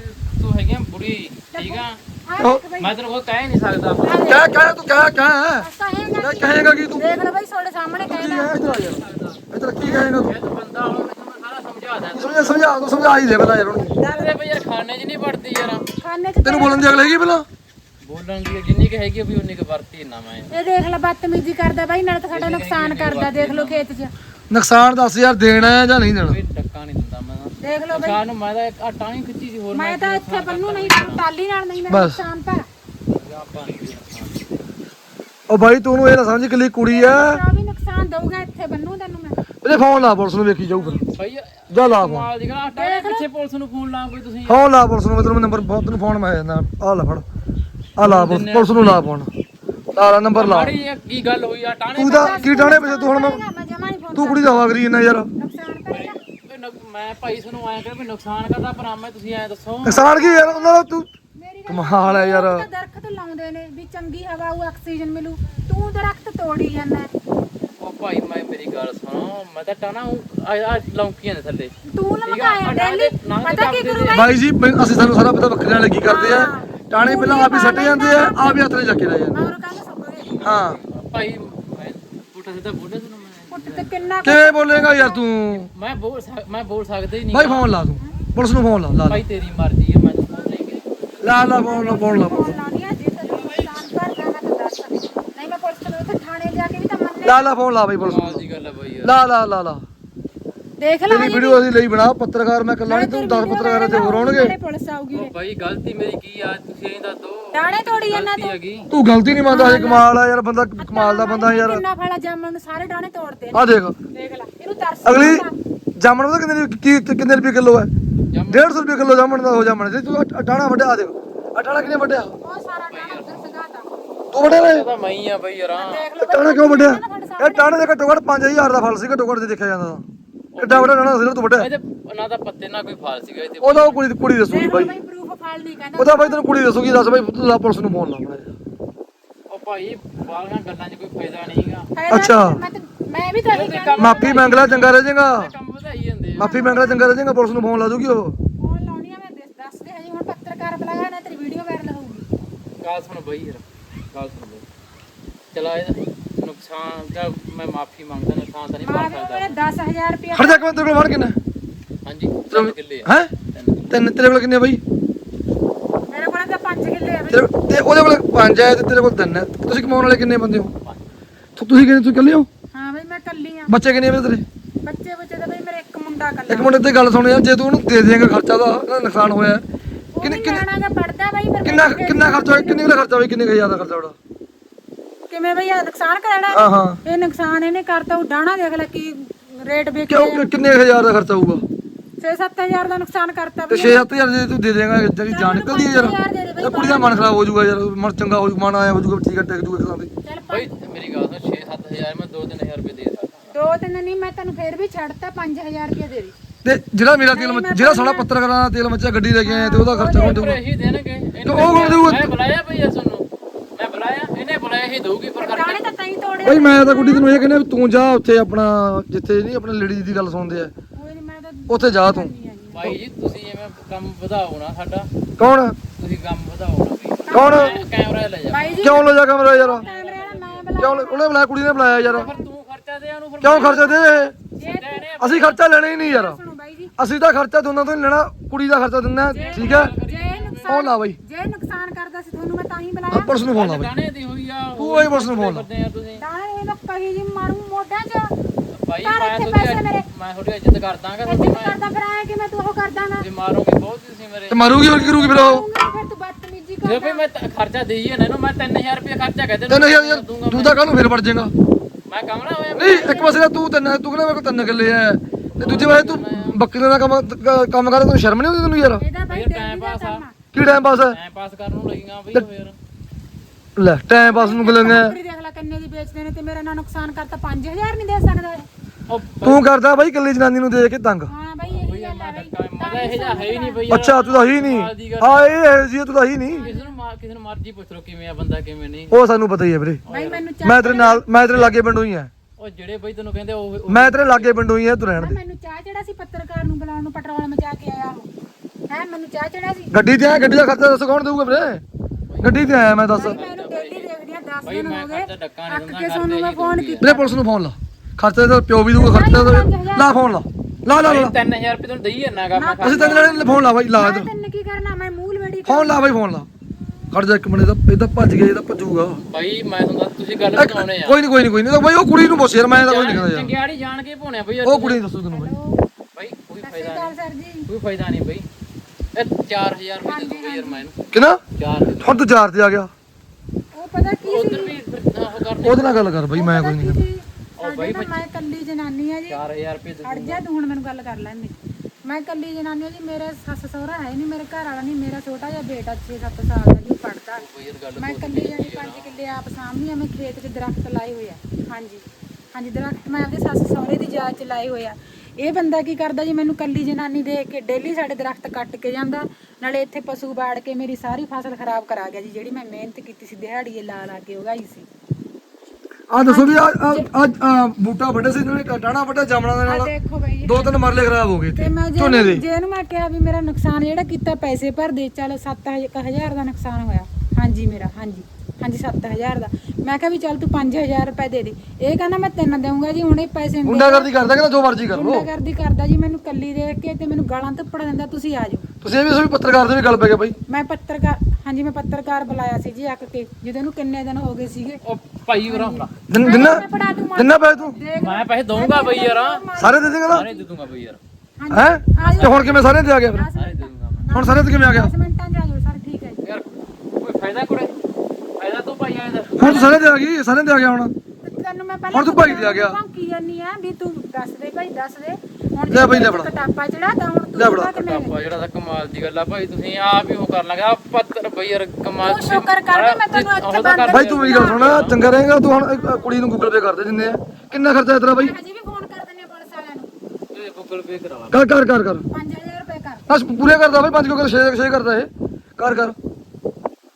ਤੂੰ ਹੈਗੀ ਆ ਬੁੜੀ ਠੀਕ ਆ? ਆਹ ਦੇਖ ਬਈ ਮੈਂ ਤੈਨੂੰ ਕੋਈ ਕਹਿ ਨਹੀਂ ਸਕਦਾ। ਕਹਿ ਕਹਿ ਤੂੰ ਕਹਿ ਕਹਿ। ਕਹੇਗਾ ਕਹਿ ਕਹੇਗਾ ਕੀ ਤੂੰ ਦੇਖ ਲੈ ਬਈ ਤੁਹਾਡੇ ਸਾਹਮਣੇ ਕੀ ਕਹਿੰਦਾ ਹੈ ਇਧਰ ਆ ਯਾਰ। ਇਧਰ ਕੀ ਕਹੇਗਾ ਤੂੰ? ਇਹ ਤਾਂ ਬੰਦਾ ਹੁਣ ਮੈਨੂੰ ਮੈਂ ਸਾਰਾ ਸਮਝਾ ਦਿਆਂ। ਸਮਝਾ ਸਮਝਾ ਤੂੰ ਸਮਝਾ ਹੀ ਦੇ ਪਹਿਲਾਂ ਯਾਰ ਉਹਨੂੰ। ਯਾਰ ਬਈ ਯਾਰ ਖਾਣੇ 'ਚ ਨਹੀਂ ਵੜਦੀ ਯਾਰ। ਖਾਣੇ ਚ ਤੈਨੂੰ ਬੋਲਣ ਦੀ ਅਗਲੇ ਹੈਗੀ ਪਹਿਲਾਂ? ਬੋਲਣ ਦੀ ਜਿੰਨੀ ਕਿ ਹੈਗੀ ਆ ਵੀ ਉਨੀ ਕਿ ਵਰਤੀ ਨਾ ਮੈਂ। ਇਹ ਦੇਖ ਲੈ ਬਦਤਮੀਜ਼ੀ ਕਰਦਾ ਬਾਈ ਨਾਲ ਤਾਂ ਸਾਡਾ ਨੁਕਸਾਨ ਕਰਦਾ ਦੇਖ ਲਓ ਖੇਤ 'ਚ। ਨੁਕਸਾਨ ਦੱਸ ਯਾਰ ਦੇਣਾ ਹੈ ਜਾਂ ਨਹੀਂ ਦੇਣਾ? ਨਹੀਂ। ਦੇਖ ਲਓ ਬਈ। ਨੁਕਸਾਨ ਨੂੰ ਮੈਂ ਤਾਂ ਇੱਕ ਆਹ ਟਾਣੀ ਖਿੱਚੀ ਸੀ ਹੋਰ ਮੈਂ ਤਾਂ ਇੱਥੇ ਬੰਨੂ ਨਹੀਂ ਟਾਲੀ ਨਾਲ ਨਹੀਂ ਮੈਂ ਬਸ। ਨੁਕਸਾਨ ਤਾਂ ਆਪਾਂ ਨਹੀਂ ਉਹ ਬਾਈ ਤੂੰ ਉਹਨੂੰ ਇਹ ਨਾ ਸਮਝ ਕਿ ਲਈ ਕੁੜੀ ਆ। ਆ ਵੀ ਨੁਕਸਾਨ ਦਊਗਾ ਇੱਥੇ ਬੰਨੂ ਤੈਨੂੰ ਮੈਂ। ਇਹਦੇ ਫੋਨ ਲਾ ਪੁਲਿਸ ਨੂੰ ਵੇਖੀ ਜਾਊ ਫਿਰ। ਭਾਈ ਜਾ ਲਾ ਫੋਨ। ਮਾਲ ਦੀ ਗੱਲ ਟਾਣੀ ਪਿੱਛੇ ਪੁਲਿਸ ਨੂੰ ਫੋਨ ਲਾ ਕੋਈ ਤੁਸੀਂ? ਫੋਨ ਲਾ ਪੁਲਿਸ ਨੂੰ ਮੈਂ ਤੈਨੂੰ ਨੰਬਰ ਬਹੁਤ ਤੈਨੂੰ ਫੋਨ ਮੈਂ ਦਿੰਦਾ। ਆ ਲੈ ਫੜ। ਆ ਲਾ ਪੁਲਿਸ ਪੁਲਿਸ ਨੂੰ ਲਾ ਫੋਨ। ਲਾ ਲਾ ਨੰਬਰ ਲਾ। ਮਾੜੀ ਜਿਹੀ ਕੀ ਗੱਲ ਹੋਈ ਆ ਟਾਣੇ ਤੂੰ ਤਾਂ ਕੀ ਟਾਣੇ ਵਿੱਚ ਤੂੰ ਹੁਣ ਮੈਂ ਮੈਂ ਜਮਾ ਨਹੀਂ ਫੋਨ ਤੂੰ ਕੁੜੀ ਦਾ ਹਵਾ ਕਰੀ ਜਾਂਦਾ ਯਾਰ ਨੁਕਸਾਨ ਕਰੇਗਾ ਵੀ ਨੁਕ- ਮੈਂ ਭਾਈ ਤੁਹਾਨੂੰ ਆਇਆ ਕਿ ਵੀ ਨੁਕਸਾਨ ਕਰਦਾ ਪਰ ਆਮੇ ਤੁਸੀਂ ਐ ਦੱਸੋ। ਨੁਕਸਾਨ ਕੀ ਯਾਰ ਉਹਨਾਂ ਦਾ ਤੂੰ ਮੇਰੀ ਗੱਲ ਕਮਾਲ ਹੈ ਯਾਰ। ਤਾਂ ਦਰਖਤ ਲਾਉਂਦੇ ਨੇ ਵੀ ਚੰਗੀ ਹਵਾ ਉਹ ਆਕਸੀਜਨ ਮਿਲੂ। ਤੂੰ ਦਰਖਤ ਤੋੜੀ ਜਾਂਦਾ ਉਹ ਭਾਈ ਮੈਂ ਮੇਰੀ ਗੱਲ ਸੁਣੋ ਮੈਂ ਤਾਂ ਟਾਣਾ ਆ ਲੌਂਕੀਆਂ ਨੇ ਥੱਲੇ। ਤੂੰ ਆ, ਲਮਕਾਇਆ ਨਾਲ ਡੇਲੀ। ਦੇ- ਨਾਲ ਦੇ ਪਤਾ ਕੀ ਦੱਬਦੇ ਕਰੂ ਬਾਈ? ਜੀ ਮੈਂ- ਅਸੀਂ ਸਾਨੂੰ ਸਾਰਾ ਪਤਾ ਬੱਕਰੀਆਂ ਨਾਲ ਕੀ ਕਰਦੇ ਆ। ਟਾਣੇ ਪਹਿਲਾਂ ਆਪ ਹੀ ਸੱਟ ਜਾਂਦੇ ਆ ਆਪ ਹੀ ਹੱਥ ਨਾਲ ਚੱਕੇ ਲੈ ਜਾਂਦੇ ਮਗਰ ਕੰਨ ਸੁੱਕ ਗਏ ਹਾਂ। ਭਾਈ ਮੈਂ ਪੁੱਠਾ ਸਿੱਧਾ ਬੋਲੇ ਤੁਹਾਨੂੰ ਮੈਂ ਤੇ ਕਿੰਨਾ ਕੁ- ਕਿਵੇਂ ਬੋਲੇਗਾ ਯਾਰ ਤੂੰ? ਮੈਂ ਬੋਲ ਸਕ- ਮੈਂ ਬੋਲ ਸਕਦਾ ਹੀ ਨਹੀਂ ਬਾਈ ਫੋਨ ਲਾ ਤੂੰ। ਪੁਲਿਸ ਨੂੰ ਫੋਨ ਲਾ ਲਾ ਲਾ। ਭਾਈ ਤੇਰੀ ਮਰਜ਼ੀ ਹੈ ਮੈਂ ਤਾਂ ਬੋਲ ਨਹੀਂ ਗਿਆ ਲਾ ਲਾ ਫੋਨ ਲਾ ਫੋਨ ਲਾ। ਫੋਨ ਲਾਉਣੀ ਆ ਜੇ ਤੈਨੂੰ ਨੁਕਸਾਨ ਕਰ ਜਾਣਾ ਤਾਂ ਦੱਸ ਨਹੀਂ ਮੈਂ ਪੁਲਿਸ ਨੂੰ ਉੱਥੇ ਥਾਣੇ ਜਾ ਕੇ ਵੀ ਤਾਂ ਮੰਨੇ। ਲਾ ਲਾ ਫੋਨ ਲਾ ਬਾਈ ਪੁਲਿਸ ਕਾਲ ਨੂੰ ਦੀ ਗੱਲ ਹੈ ਭਾਈ ਯਾਰ। ਲਾ ਲਾ ਲਾ ਲਾ। ਦੇਖ ਲੈ ਤੇਰੀ ਵੀਡੀਓ ਅਸੀਂ ਲਈ ਬਣਾ ਪੱਤਰਕਾਰ ਮੈਂ ਕੱਲਾ ਨਹੀਂ ਤੂੰ 10 ਪੱਤਰਕਾਰ ਇੱਥੇ ਹੋਰ ਹੋਣਗੇ ਪੁਲਿਸ ਆਊਗੀ? ਉਹ ਭਾਈ ਗਲਤੀ ਮੇਰੀ ਕੀ ਆ? ਤੁਸੀਂ ਇਹਦਾ ਦੋ। ਟਾਣੇ ਤੋੜੀ ਜਾਂਦਾ ਗਲਤੀ ਤੂੰ। ਹੈਗੀ। ਤੂੰ ਗਲਤੀ ਨਹੀਂ ਮੰਨਦਾ ਇਹ ਕਮਾਲ ਆ ਯਾਰ ਬੰਦਾ ਕਮਾਲ ਦਾ ਬੰਦਾ ਯਾਰ। ਕਿੰਨਾ ਫਾਲਾ ਜਾਮਣ ਨੂੰ ਸਾਰੇ ਟਾਣੇ ਤੋੜਦੇ ਨੇ। ਆ ਦੇਖ। ਦੇਖ ਲੈ ਇਹਨੂੰ ਤਰਸ ਅਗਲੀ ਜਾਮਣ ਕਿੰਨੇ ਦੀ- ਕੀ ਕਿੰਨੇ ਰੁਪਏ ਕਿਲੋ ਹੈ? 150 ਰੁਪਏ ਕਿਲੋ ਜਾਮਣ ਦਾ ਹੋ ਜਾਮਣ ਜੇ ਤੂੰ ਅਟਾਣਾ ਵੱਡਿਆ ਆ ਦੇਖ। ਅਟਾਣਾ ਕਿੰਨੇ ਵੱਡਿਆ ਬਹੁਤ ਸਾਰਾ ਟਾਣਾ ਉੱਧਰ ਸਗਾਤਾ ਤੂੰ। ਵੱਡਿਆ ਰੇ ਤਾਂ ਮੈਂ ਹੀ ਆ ਭਾਈ ਯਾਰ। ਟਾਣਾ ਕਿਉਂ ਵੱਡਿਆ ਇਹ ਟਾਣੇ ਦੇ ਘੱਟੋ ਘੱਟ 5000 ਦਾ ਫਲ ਸੀ ਘੱਟੋ ਘੱਟ ਦੇਖਿਆ ਜਾਂਦਾ ਤਾਂ। ਕਿੱਡਾ ਵੱਡਾ ਟਾਣਾ ਸੀ ਤੂੰ ਇਹਦੇ ਨਾ ਤਾਂ ਪੱਤੇ ਨਾ ਕੋਈ ਫਾਲ ਸੀਗਾ ਇਹਦੇ ਉਹਦਾ ਉਹ ਕੁੜੀ ਕੁੜੀ ਦੱਸੂਗੀ ਬਾਈ। ਬਾਈ ਫਾਲ ਨਹੀਂ ਕਹਿੰਦਾ ਉਹਦਾ ਬਾਈ ਤੈਨੂੰ ਕੁੜੀ ਦੱਸੂਗੀ ਦੱਸ ਬਾਈ ਲਾ ਪੁਲਿਸ ਨੂੰ ਫੋਨ ਲਾ ਆਪਣਾ ਉਹ ਭਾਈ ਬਾਲੀਆਂ ਗੱਲਾਂ 'ਚ ਕੋਈ ਫਾਇਦਾ ਨਹੀਂਗਾ ਫਾਇਦਾ ਅੱਛਾ। ਮੈਂ ਤਾਂ- ਮੈਂ ਵੀ ਤਾਂ ਇਹੀ ਕਹਿੰਦੀ ਮਾਫੀ ਮੰਗ ਲੈ ਚੰਗਾ ਰਹਿ ਜਾਏਗਾ ਕੰਮ ਵਧਾਈ ਜਾਂਦੇ ਆ। ਮਾਫੀ ਮੰਗ ਲੈ ਚੰਗਾ ਰਹਿ ਜਾਏਗਾ ਪੁਲਿਸ ਨੂੰ ਫੋਨ ਲਾ ਦੂਗੀ ਉਹ। ਫੋਨ ਲਾਉਣੀ ਆ ਮੈਂ ਦੱਸ ਦੱਸ ਦੇ ਹਜੇ ਹੁਣ ਪੱਤਰਕਾਰ ਬੁਲਾਇਆ ਨਾ ਤੇਰੀ ਵੀਡੀਓ ਵਾਇਰਲ ਹੋਊਗੀ। ਗੱਲ ਸੁਣ ਬਈ ਯਾਰ ਗੱਲ ਸੁਣ ਬਈ। ਚਲਾ ਇਹਦਾ ਨੁਕਸਾਨ ਦਾ ਮੈਂ ਮਾਫੀ ਮੰਗਦਾ ਨੁਕਸਾਨ ਤਾਂ ਨਹੀਂ ਮਾਂ ਭਰ ਪਿਓ ਸਕਦਾ ਕੋਲੇ 10000 ਰੁਪਏ ਖੜ ਜਾ ਕੇ ਤੇਰੇ ਕੋਲ ਫੜ ਕਿੰਨਾ? ਹਾਂਜੀ ਤਿੰਨ ਕਿੱਲੇ ਆ। ਹੈ? ਤਿੰਨ ਤੇਰੇ ਕੋਲ ਕਿੰਨੇ ਬਾਈ ਮੇਰੇ ਕੋਲੇ ਤਾਂ 5 ਕਿੱਲੇ ਆ ਬਈ ਤੇਰੇ ਤੇ ਉਹਦੇ ਕੋਲ ਪੰਜ ਹੈ ਤੇ ਤੇਰੇ ਕੋਲ ਤਿੰਨ ਹੈ ਤੁਸੀਂ ਕਮਾਉਣ ਵਾਲੇ ਕਿੰਨੇ ਬੰਦੇ ਹੋ? ਤੁ- ਤੁਸੀਂ ਕਿੰਨੇ ਤੁਸੀਂ ਇਕੱਲੇ ਹੋ? ਹਾਂ ਬਈ ਮੈਂ ਕੱਲੀ ਆ। ਬੱਚੇ ਕਿੰਨੇ ਆ ਤੇਰੇ? ਬੱਚੇ ਬੱਚੇ ਤਾਂ ਬਈ ਮੇਰੇ ਇੱਕ ਮੁੰਡਾ ਕੱਲਾ ਇੱਕ ਮੁੰਡੇ ਤੇ ਗੱਲ ਸੁਣ ਯਾਰ ਜੇ ਤੂੰ ਉਹਨੂੰ ਦੇ ਦੇਂਗਾ ਖਰਚਾ ਦਾ ਉਹਦਾ ਨੁਕਸਾਨ ਹੋਇਆ। ਹੈ। ਕਿੰਨੇ ਕਿੰਨਾ ਦਾ ਪੜਦਾ ਬਈ ਫਿਰ ਕਿੰਨਾ ਮੈਂ ਕਿੰਨਾ ਖਰਚਾ ਹੋਇਆ? ਕਿੰਨੇ ਕੁ ਦਾ ਖਰਚਾ ਹੋਇਆ ਕਿੰਨੇ ਕੁ ਹਜ਼ਾਰ ਦਾ ਖਰਚਾ ਹੋਇਆ ਕਿਵੇਂ ਬਈ ਆ ਨੁਕਸਾਨ ਕਰਾਣਾ ਹਾਂ ਹਾਂ। ਇਹ ਨੁਕਸਾਨ ਇਹਨੇ ਕਰਤਾ ਉਹ ਡਾਣਾ ਦੇਖ ਲੈ ਕੀ ਰੇਟ ਵੇਖਿਆ ਕਿਉਂ? ਕਿੰਨੇ ਕੁ ਹਜ਼ਾਰ ਦਾ ਖਰਚਾ ਹੋਊਗਾ? 6-7000 ਦਾ ਨੁਕਸਾਨ ਕਰਤਾ ਤੇ ਬਈ 6-7000 ਜੇ ਤੂੰ ਦੇ ਦੇਂਗਾ ਜਿਹੜੀ ਜਾਨ ਨਿਕਲਦੀ ਹੈ ਯਾਰ। ਹਜ਼ਾਰ ਦੇ ਦੇ ਬਈ ਤਾਂ ਕੁੜੀ ਦਾ ਮਨ ਖਰਾਬ ਹੋ ਜਾਊਗਾ ਯਾਰ ਮਨ ਚੰਗਾ ਹੋ ਜਾਊ ਮਨ ਆਇਆ ਹੋ ਜਾਊਗਾ ਠੀਕ ਹੈ ਟਿਕ ਜੂਗਾ ਖਿਲਾਉਂਦੇ ਭਾਈ ਮੇਰੀ ਗੱਲ ਸੁਣ 6-7000 ਮੈਂ 2-3000 ਰੁਪਏ ਦੇ ਸਕਦਾ। ਦੋ ਤਿੰਨ ਨਹੀਂ ਮੈਂ ਤੈਨੂੰ ਫੇਰ ਵੀ ਛੱਡਤਾ 5000 ਰੁਪਏ ਦੇ ਦੇ। ਤੇ ਜਿਹੜਾ ਮੇਰਾ ਤੇਲ ਜਿਹੜਾ ਸਾਡਾ ਪੱਤਰਕਾਰਾਂ ਦਾ ਤੇਲ ਮੱਚਾ ਗੱਡੀ ਲੈ ਕੇ ਆਏ ਤੇ ਉਹਦਾ ਖਰਚਾ ਕੌਣ ਦੇਊਗਾ ਇਹੀ ਦੇਣਗੇ ਇਹਨੂੰ ਉਹ ਕੌਣ ਦੇਊਗਾ? ਮੈਂ ਬੁਲਾਇਆ ਭਈਆ ਤੁਹਾਨੂੰ। ਮੈਂ ਬੁਲਾਇਆ ਇਹਨੇ ਬੁਲਾਇਆ ਇਹੀ ਦਊਗੀ ਪਰ ਕਰਕੇ। ਤਾਂ ਤੈਂ ਤੋੜਿਆ? ਬਈ ਮੈਂ ਤਾਂ ਗੁੱਡੀ ਤੈਨੂੰ ਇਹ ਕਹਿੰਦਾ ਵੀ ਤੂੰ ਜਾ ਉੱਥੇ ਆਪਣਾ ਜਿੱਥੇ ਨਹੀਂ ਆਪਣੇ ਲੇਡੀਜ਼ ਦੀ ਗੱਲ ਸੁਣਦੇ ਆ। ਉੱਥੇ ਜਾ ਤੂੰ। ਭਾਈ ਜੀ ਤੁਸੀਂ ਐਵੇਂ ਕੰਮ ਵਧਾਓ ਨਾ ਸਾਡਾ। ਕੌਣ? ਤੁਸੀਂ ਕੰਮ ਵਧਾਓ ਨਾ ਵੀ ਕੌਣ? ਕੈਮਰਾ ਲੈ ਜਾ। ਬਾਈ ਜੀ। ਕਿਉਂ ਲੋ ਜਾ ਕਮਰਾ ਯਾਰ? ਕੈਮਰੇ ਵਾਲਾ ਮੈਂ ਬੁਲਾ ਕਿਉਂ ਉਹਨੇ ਬੁਲਾਇਆ ਕੁੜੀ ਨੇ ਬੁਲਾਇਆ ਯਾਰ। ਫਿਰ ਤੂੰ ਖਰਚਾ ਦੇ ਉਹਨੂੰ ਫਿਰ ਕਿਉਂ ਖਰਚਾ ਦੇ ਜੇ। ਅਸੀਂ ਖਰਚਾ ਲੈਣਾ ਹੀ ਨਹੀਂ ਯਾਰ। ਸੁਣੋ ਬਾਈ ਜੀ। ਅਸੀਂ ਤਾਂ ਖਰਚਾ ਦੋਨਾਂ ਤੋਂ ਹੀ ਲੈਣਾ ਕੁੜੀ ਦਾ ਖਰਚਾ ਦਿੰਨਾ ਠੀਕ ਹੈ? ਜੇ ਨੁਕਸਾਨ ਲਾ ਬਈ। ਜੇ ਨੁਕਸਾਨ ਕਰਦਾ ਸੀ ਤੁਹਾਨੂੰ ਮੈਂ ਤਾਂ ਹੀ ਆ ਬੁਲਾਇਆ। ਪੁਲਿਸ ਨੂੰ ਫੋਨ ਲਾ ਬਈ। ਗਾਣੇ ਦੀ ਹੋਈ ਆ ਤੂੰ ਉਹੀ ਪੁਲਿਸ ਨੂੰ ਫੋਨ ਲਾ। ਕਰਦੇ ਆ ਤੁਸੀਂ। ਡਾਣੇ ਇਹ ਮੈਂ ਕਹੀ ਜੀ ਮਾਰੂ ਮੋਢਿਆਂ 'ਚ। ਭਾਈ ਘਰ ਮੈਂ ਇੱਥੇ ਤੁਹਾਡੀ ਪੈਸੇ ਮੇਰੇ। ਮੈਂ ਤੁਹਾਡੀ ਇੱਜ਼ਤ ਕਰਦਾਗਾ ਇੱਜ਼ਤ ਕਰਦਾ ਫਿਰ ਆਇਆ ਕਿ ਮੈਂ ਤੂੰ ਉਹ ਕਰਦਾਗਾ ਜੇ ਮਾਰੋਗੇ ਬਹੁਤ ਤੁਸੀਂ ਮੇਰੇ। ਤੇ ਮਾਰੂਗੀ ਹੋਰ ਕੀ ਕਰੂਗੀ ਫਿਰ ਉਹ? ਫਿਰ ਤੂੰ ਬਦਤਮੀਜ਼ੀ ਜੇ ਕਰਦਾ ਭਈ ਮੈਂ ਤ- ਖਰਚਾ ਦੇਈ ਹੈ ਨਾ ਇਹਨੂੰ ਮੈਂ 3000 ਰੁਪਏ ਖਰਚਾ ਕਹਿੰਦੇ ਤਿੰਨ ਹਜ਼ਾਰ ਯਾਰ ਤੂੰ ਤਾਂ ਕੱਲ ਨੂੰ ਫਿਰ ਵੜ ਜਾਏਗਾ ਮੈਂ ਕਮਰਾ ਹੋਇਆ ਨਹੀਂ ਇੱਕ ਪਾਸੇ ਤਾਂ ਤੂੰ ਤਿੰਨ ਤੂੰ ਕਹਿੰਦਾ ਮੇਰੇ ਕੋਲ ਤਿੰਨ ਗੱਲੇ ਐ। ਤੇ ਦੂਜੇ ਪਾਸੇ ਤੂੰ ਬੱਕਰੀਆਂ ਦਾ ਕੰਮ ਕ- ਕੰਮ ਕਰਦਾ ਤੈਨੂੰ ਸ਼ਰਮ ਨਹੀਂ ਆਉਂਦੀ ਤੈਨੂੰ ਯਾਰ? ਇਹਦਾ ਬਾਈ ਟਾਈਮ ਪਾਸ ਆ। ਕੀ ਟਾਈਮ ਪਾਸ ਹੈ ਟਾਈਮ ਪਾਸ ਕਰਨ ਨੂੰ ਲੱਗੀਆਂ ਬਈ ਫੇਰ ਲੈ ਟਾਈਮ ਪਾਸ ਨੂੰ ਗੱਲਾਂ ਬੱਕਰੀ ਦੇਖ ਲੈ ਕਿੰਨੇ ਦੀ ਵੇਚਦੇ ਨੇ ਤੇ ਮੇਰਾ ਨਾ ਨੁਕਸਾਨ ਕਰਤਾ 5000 ਨਹੀਂ ਦੇ ਸਕਦਾ ਇਹ। ਤੂੰ ਕਰਦਾ ਬਾਈ ਇਕੱਲੀ ਜਨਾਨੀ ਨੂੰ ਦੇਖ ਕੇ ਤੰਗ। ਹਾਂ ਬਾਈ ਇਹੀ ਗੱਲ ਆ ਬਾਈ ਮਜ਼ਾ ਇਹ ਜਿਹਾ ਹੈ ਹੀ ਨਹੀਂ ਬਈ ਅੱਛਾ ਤੂੰ ਤਾਂ ਹੀ ਨਹੀਂ। ਹਾਂ ਇਹ ਹੈ ਜੀ ਤੂੰ ਤਾਂ ਹੀ ਨਹੀਂ। ਕਿਸੇ ਨੂੰ ਮਾਰ ਕਿਸੇ ਨੂੰ ਮਰਜ਼ੀ ਪੁੱਛ ਲੋ ਕਿਵੇਂ ਆ ਬੰਦਾ ਕਿਵੇਂ ਨਹੀਂ। ਉਹ ਸਾਨੂੰ ਪਤਾ ਹੀ ਹੈ ਵੀਰੇ। ਬਾਈ ਮੈਨੂੰ ਚਾਹ ਮੈਂ ਤੇਰੇ ਨਾਲ ਮੈਂ ਤੇਰੇ ਲਾਗੇ ਪਿੰਡੋਂ ਹੀ ਆ। ਉਹ ਜਿਹੜੇ ਬਈ ਤੈਨੂੰ ਕਹਿੰਦੇ ਉਹ ਉਹ- ਮੈਂ ਤੇਰੇ ਲਾਗੇ ਪਿੰਡੋਂ ਹੀ ਆ ਤੂੰ ਰਹਿਣ ਦੇ। ਮੈਨੂੰ ਚਾਹ ਜਿਹੜਾ ਸੀ ਪੱਤਰਕਾਰ ਨੂੰ ਬੁਲਾਉਣ ਨੂੰ ਪੈਟਰੋਲ ਮਚਾ ਕੇ ਆਇਆ ਉਹ। ਹੈ ਮੈਨੂੰ ਚਾਹ ਚੜਾ ਸੀ। ਗੱਡੀ ਤੇ ਆ ਗੱਡੀ ਦਾ ਖਰਚਾ ਦੱਸ ਕੌਣ ਦੇਊਗਾ ਵੀਰੇ? ਗੱਡੀ ਤੇ ਆਇਆ ਮੈਂ ਦੱਸ। ਬਾਈ ਮੈਂ ਇਹਨੂੰ ਡੇਲੀ ਦੇਖਦੀ ਆ 10 ਬਈ ਦਿਨ ਹੋ ਗਏ। ਖਰਚਾ ਡੱਕਾ ਨਹੀਂ ਅੱਕ ਦਿੰਦਾ ਕੇ ਸੋਨੂੰ ਮੈਂ ਫੋਨ। ਕੀਤਾ। ਵੀਰੇ ਪੁਲਿਸ ਨੂੰ ਫੋਨ ਲਾ। ਖਰਚੇ ਦਾ ਪਿਓ ਵੀ ਦਊਗਾ ਖਰਚਾ ਦਾ ਲਾ ਫੋਨ ਲਾ। ਲਾ ਲਾ ਲਾ। 3000 ਰੁਪਏ ਤੈਨੂੰ ਦੇਈ ਜਾਣਾਗਾ ਮੈਂ ਅਸੀਂ ਤੈਨੂੰ ਲੈਣੇ ਫੋਨ ਲਾ ਬਾਈ ਲਾ ਇੱਧਰ। ਤੈਨੂੰ ਕੀ ਕਰਨਾ ਮੈਂ ਮੂਲ ਵੇੜੀ ਫੋਨ ਲਾ ਬਾਈ ਫੋਨ ਲਾ। ਖੜ ਜਾ ਇੱਕ ਮਿੰਟ ਇਹਦਾ ਇਹਦਾ ਭੱਜ ਗਿਆ ਇਹਦਾ ਭੱਜੂਗਾ। ਭਾਈ ਮੈਂ ਤੁਹਾਨੂੰ ਦੱਸ ਤੁਸੀਂ ਗੱਲ ਬਣਾਉਣੇ ਆ। ਕੋਈ ਨਹੀਂ ਕੋਈ ਨਹੀਂ ਕੋਈ ਨਹੀਂ ਤਾਂ ਬਾਈ ਉਹ ਕੁੜੀ ਨੂੰ ਪੁੱਛ ਯਾਰ ਮੈਂ ਤਾਂ ਕੋਈ ਨਹੀਂ ਕਹਿੰਦਾ ਯਾਰ। ਚੰਗਿਆੜੀ ਜਾਣ ਕੇ ਭੋਣਿਆ ਬਈ ਉਹ ਕੁੜੀ ਨੂੰ ਦੱਸੂ ਤੈਨੂੰ ਬਾਈ। ਭਾਈ ਕੋਈ ਫਾਇਦਾ ਨਹੀਂ ਸਰ ਜੀ। ਕੋਈ ਫਾਇਦਾ ਨਹੀਂ ਬਈ। ਇਹ 4000 ਰੁਪਏ ਦੇ ਦੂੰਗਾ ਯਾਰ ਮੈਂ ਇਹਨੂੰ ਕਿਨਾ? 4 ਦੇ ਹੁਣ ਤੂੰ ਚਾਰ ਤੇ ਆ ਗਿਆ। ਉਹ ਪਤਾ ਕੀ ਸੀ? ਉਹਦੇ ਨਾਲ ਗੱਲ ਕਰ ਬਈ ਮੈਂ ਕੋਈ ਨਹੀਂ ਮੈਂ ਕੱਲੀ ਜਨਾਨੀ ਆ ਜੀ 4000 ਰੁਪਏ ਦੇ ਅੜ ਜਾ ਤੂੰ ਹੁਣ ਮੈਨੂੰ ਗੱਲ ਕਰ ਲੈਂਦੇ ਮੈਂ ਕੱਲੀ ਜਨਾਨੀ ਆ ਜੀ ਮੇਰੇ ਸੱਸ ਸਹੁਰਾ ਹੈ ਨਹੀਂ ਮੇਰੇ ਘਰ ਵਾਲਾ ਨਹੀਂ ਮੇਰਾ ਛੋਟਾ ਜਿਹਾ ਬੇਟਾ 6-7 ਸਾਲ ਦਾ ਜੀ ਪੜਦਾ ਕੋਈ ਯਾਰ ਗੱਲ ਮੈਂ ਕੱਲੀ ਜਣੀ 5 ਕਿੱਲੇ ਆਪ ਸਾਹਮਣੇ ਆ ਮੈਂ ਖੇਤ 'ਚ ਦਰਖਤ ਲਾਏ ਹੋਏ ਆ। ਹਾਂਜੀ ਹਾਂਜੀ ਦਰਖਤ ਮੈਂ ਆਪਦੇ ਸੱਸ ਸਹੁਰੇ ਦੀ ਯਾਦ 'ਚ ਲਾਏ ਹੋਏ ਆ। ਇਹ ਬੰਦਾ ਕੀ ਕਰਦਾ ਜੀ ਮੈਨੂੰ ਕੱਲੀ ਜਨਾਨੀ ਦੇਖ ਕੇ ਡੇਲੀ ਸਾਡੇ ਦਰਖਤ ਕੱਟ ਕੇ ਜਾਂਦਾ ਨਾਲੇ ਇੱਥੇ ਪਸ਼ੂ ਬਾੜ ਕੇ ਮੇਰੀ ਸਾਰੀ ਫਸਲ ਖਰਾਬ ਕਰਾ ਗਿਆ ਜੀ ਜਿਹੜੀ ਮੈਂ ਮਿਹਨਤ ਕੀਤੀ ਸੀ ਦਿਹਾੜੀਏ ਲਾ ਲਾ ਕੇ ਉਗਾਈ ਸੀ। ਆ ਦੱਸੋ ਵੀ ਅੱਜ ਬੂਟਾ ਵੱਡੇ ਸੀ ਇਹਨਾਂ ਨੇ ਡਾਣਾ ਵੱਡਾ ਜਾਮਣਾ ਦੇ ਆ ਨਾਲ ਦੇਖੋ ਬਈ ਦੋ ਤਿੰਨ ਮਰਲੇ ਖਰਾਬ ਹੋ ਗਏ ਤੇ ਝੋਨੇ ਦੇ। ਜੇ ਇਹਨੂੰ ਮੈਂ ਕਿਹਾ ਵੀ ਮੇਰਾ ਨੁਕਸਾਨ ਜਿਹੜਾ ਕੀਤਾ ਪੈਸੇ ਭਰ ਦੇ ਚੱਲ 7000 ਦਾ ਨੁਕਸਾਨ ਹੋਇਆ। ਹਾਂਜੀ ਮੇਰਾ ਹਾਂਜੀ। ਹਾਂਜੀ 7000 ਦਾ। ਮੈਂ ਕਿਹਾ ਵੀ ਚੱਲ ਤੂੰ 5000 ਰੁਪਏ ਦੇ ਦੇ। ਇਹ ਕਹਿੰਦਾ ਮੈਂ ਤਿੰਨ ਦੇਵਾਂਗਾ ਜੀ ਹੁਣ ਪੈਸੇ ਗੁੰਡਾਗਰਦੀ ਕਰਦਾ ਕਹਿੰਦਾ ਜੋ ਮਰਜ਼ੀ ਕਰ ਲੋ ਗੁੰਡਾਗਰਦੀ ਕਰਦਾ ਜੀ ਮੈਨੂੰ ਕੱਲੀ ਦੇਖ ਕੇ ਤੇ ਮੈਨੂੰ ਗਾਲਾਂ ਧੱਪੜ ਦਿੰਦਾ ਤੁਸੀਂ ਆ ਜਾਓ। ਤੁਸੀਂ ਇਹ ਵੀ ਸਭੀ ਪੱਤਰਕਾਰ ਦੇ ਵੀ ਗੱਲ ਪੈ ਗਏ ਬਾਈ। ਮੈਂ ਪੱਤਰਕਾਰ ਹਾਂਜੀ ਮੈਂ ਪੱਤਰਕਾਰ ਬੁਲਾਇਆ ਸੀ ਜੀ ਅੱਕ ਕੇ ਜਦੋਂ ਨੂੰ ਕਿੰਨੇ ਦਿਨ ਹੋ ਗਏ ਸੀਗੇ। ਉਹ ਭਾਈ ਵੀਰਾ ਫੜਾ ਦਿਨ ਦਿਨਾ ਮੈਂ ਪੜਾ ਦੂੰ ਦਿਨਾ ਪੈ ਤੂੰ। ਦੇਖ ਮੈਂ ਪੈਸੇ ਦਊਂਗਾ ਬਈ ਯਾਰ। ਸਾਰੇ ਦੇ ਦੇਗਾ ਸਾਰੇ ਦੇ ਦੂੰਗਾ ਬਈ ਯਾਰ। ਹੈ? ਤੇ ਹੁਣ ਕਿਵੇਂ ਸਾਰੇ ਤੇ ਆ ਗਿਆ ਫਿਰ? ਸਾਰੇ ਦੇ ਦੂੰਗਾ ਮੈਂ। ਹੁਣ ਸਾਰੇ ਤੇ ਕਿਵੇਂ ਆ ਗਿਆ 10 ਮਿੰਟਾਂ 'ਚ ਆ ਜਾਓ ਸਰ ਠੀਕ ਹੈ ਜੀ। ਯਾਰ ਕੋਈ ਫਾਇਦਾ ਕੁੜੇ? ਫਾਇਦਾ ਤੂੰ ਭਾਈ ਆਇਆ ਹੁਣ ਤੂੰ ਸਾਰੇ ਤੇ ਆ ਗਈ ਸਾਰੇ ਤੇ ਆ ਗਿਆ ਹੁਣ। ਤੈਨੂੰ ਮੈਂ ਪਹਿਲਾਂ ਹੁਣ ਤੂੰ ਭਾਈ ਤੇ ਆ ਗਿਆ। ਭੌਂਕੀ ਜਾਨੀ ਆ ਵੀ ਤੂੰ ਦੱਸ ਦੇ ਭਾਈ ਦੱਸ ਦੇ। ਹੁਣ ਲੈ ਭਾਈ, ਲੈ ਫੜਾ। ਕਟਾਪਾ ਚੜਾ ਤਾਂ ਹੁਣ ਤੂੰ ਲੈ ਫੜਾ। ਕੇ ਮੈਂ ਆਪਾਂ ਜਿਹੜਾ ਤਾਂ ਕਮਾਲ ਦੀ ਗੱਲ ਆ ਭਾਈ ਤੁਸੀਂ ਆਪ ਹੀ ਉਹ ਕਰਨ ਲੱਗਾ ਪੱਤਰ ਬਈ ਯਾਰ ਕਮਾਲ ਤੂੰ ਸ਼ੁਕਰ ਕਰ ਕੇ ਮੈਂ ਤੈਨੂੰ ਇੱਥੇ ਉਹਦਾ ਕਰ ਬਾਈ ਤੂੰ ਮੇਰੀ ਗੱਲ ਸੁਣ ਚੰਗਾ ਰਹੇਗਾ ਤੂੰ ਹੁਣ ਇੱਕ ਕੁੜੀ ਨੂੰ ਗੂਗਲ ਪੇ ਕਰ ਦੇ ਜਿੰਨੇ ਆ। ਕਿੰਨਾ ਖਰਚਾ ਹੈ ਤੇਰਾ ਬਾਈ ਹਜੇ ਵੀ ਫੋਨ ਕਰ ਦਿੰਦੇ ਆ ਪੁਲਿਸ ਵਾਲਿਆਂ ਨੂੰ। ਇਹ ਗੂਗਲ ਪੇ ਕਰਾ ਲਾ। ਕਰ ਕਰ ਕਰ ਕਰ। 5000 ਰੁਪਏ ਕਰ। ਬਸ ਪੂਰੇ ਕਰਦਾ ਬਾਈ ਪੰਜ ਕਿਉਂ ਕਰ 6 6 ਕਰਦਾ ਇਹ। ਕਰ ਕਰ।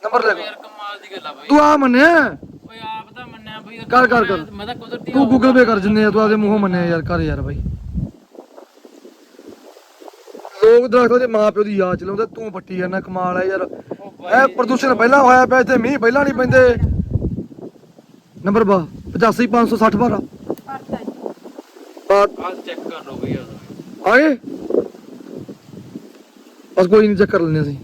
ਨੰਬਰ ਲੈ ਯਾਰ ਕਮਾਲ ਦੀ ਗੱਲ ਆ ਭਾਈ। ਤੂੰ ਆ ਮੰਨਿਆ ਓਏ ਆਪ ਤਾਂ ਮੰਨਿਆ ਬਈ ਯਾਰ ਕਰ, ਕਰ, ਕਰ। ਮੈਂ ਤਾਂ ਕੁਦਰਤੀ ਤੂੰ ਗੂਗਲ ਪੇ ਕਰ ਜਿੰਨੇ ਆ ਤੂੰ ਆਪਦੇ ਮੂੰਹੋਂ ਮੰਨਿਆ ਯਾਰ ਕਰ ਯਾਰ ਬਾਈ। ਲੋਕ ਦਰਖਤਾਂ ਦੇ ਮਾਂ ਪਿਓ ਦੀ ਯਾਦ ਚਲਾਉਂਦੇ ਤੂੰ ਪੱਟੀ ਜਾਂਦਾ ਕਮਾਲ ਹੈ ਯਾਰ। ਇਹ ਪ੍ਰਦੂਸ਼ਣ ਪਹਿਲਾਂ ਹੋਇਆ ਪਿਆ ਇੱਥੇ ਮੀਂਹ ਪਹਿਲਾਂ ਨਹੀਂ ਪੈਂਦੇ। ਨੰਬਰ ਬਾ 85 560 ਬਾਰਾ। ਬਾਤ ਆ ਚੈੱਕ ਕਰ ਲਓ ਬਈ ਆ ਗਏ? ਬਸ ਕੋਈ ਨਹੀਂ ਚੈੱਕ ਕਰ ਲੈਂਦੇ ਅਸੀਂ।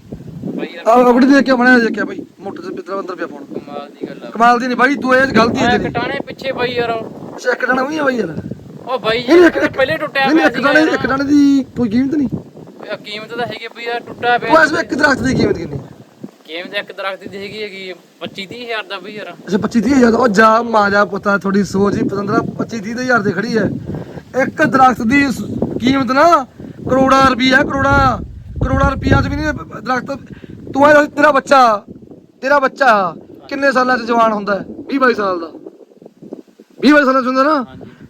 ਆ ਆਪਣੀ ਦੇਖ ਕੇ ਬਣਾਇਆ ਦੇਖਿਆ ਬਾਈ ਮੋਟਰ ਤੇ ਪਿੱਤਰਾ ਅੰਦਰ ਪਿਆ ਫੋਨ ਕਮਾਲ ਦੀ ਆ ਕਮਾਲ ਦੀ ਨਹੀਂ ਬਾਈ ਤੂੰ ਇਹ ਗਲਤੀ ਹੈ ਤੇਰੀ। ਕਟਾਣੇ ਪਿੱਛੇ ਬਾਈ ਯਾਰ। ਚੈੱਕ ਕਰਨਾ ਵੀ ਆ ਬਾਈ ਯਾਰ। ਉਹ ਬਾਈ ਨਹੀਂ, ਇੱਕ- ਇੱਕ- ਪਹਿਲੇ ਟੁੱਟਿਆ ਨਹੀਂ ਪਿਆ ਇੱਕ ਯਾਰ। ਇੱਕ ਦਾਣੇ ਦੀ ਕੋਈ ਕੀਮਤ ਨਹੀਂ ਇਹ ਕੀਮਤ ਤਾਂ ਹੈਗੀ ਬਈ ਯਾਰ ਟੁੱਟਾ ਪਿਆ। ਵਿੱਚ ਇੱਕ ਦਰਖਤ ਦੀ ਕੀਮਤ ਕਿੰਨੀ? ਕੀਮਤ ਇੱਕ ਦਰਖਤ ਦੀ ਹੈਗੀ ਹੈਗੀ 25 30000 ਦਾ ਬਈ ਯਾਰ। ਅੱਛਾ 25 30 ਹਜ਼ਾਰ ਦਾ। ਉਹ ਜਾ ਮਾਂ ਜਾ ਪੁੱਤਾ ਥੋੜੀ ਸੋਚ ਹੀ ਪਤੰਦਰਾ 25 30 ਹਜ਼ਾਰ ਦੇ ਖੜੀ ਹੈ। ਇੱਕ ਦਰਖਤ ਦੀ ਸ- ਕੀਮਤ ਨਾ ਕਰੋੜਾਂ ਰੁਪਈਆ ਕਰੋੜਾਂ ਕਰੋੜਾਂ ਰੁਪਈਆ ਚ ਵੀ ਨਹੀਂ ਦਰਖਤ। ਤੂੰ ਤੇਰਾ ਬੱਚਾ ਤੇਰਾ ਬੱਚਾ। ਕਿੰਨੇ ਸਾਲਾਂ ਚ ਜਵਾਨ ਹੁੰਦਾ ਹੈ? 20 22 ਸਾਲ ਦਾ। 20 22 ਸਾਲਾਂ ਚ ਹੁੰਦਾ ਨਾ?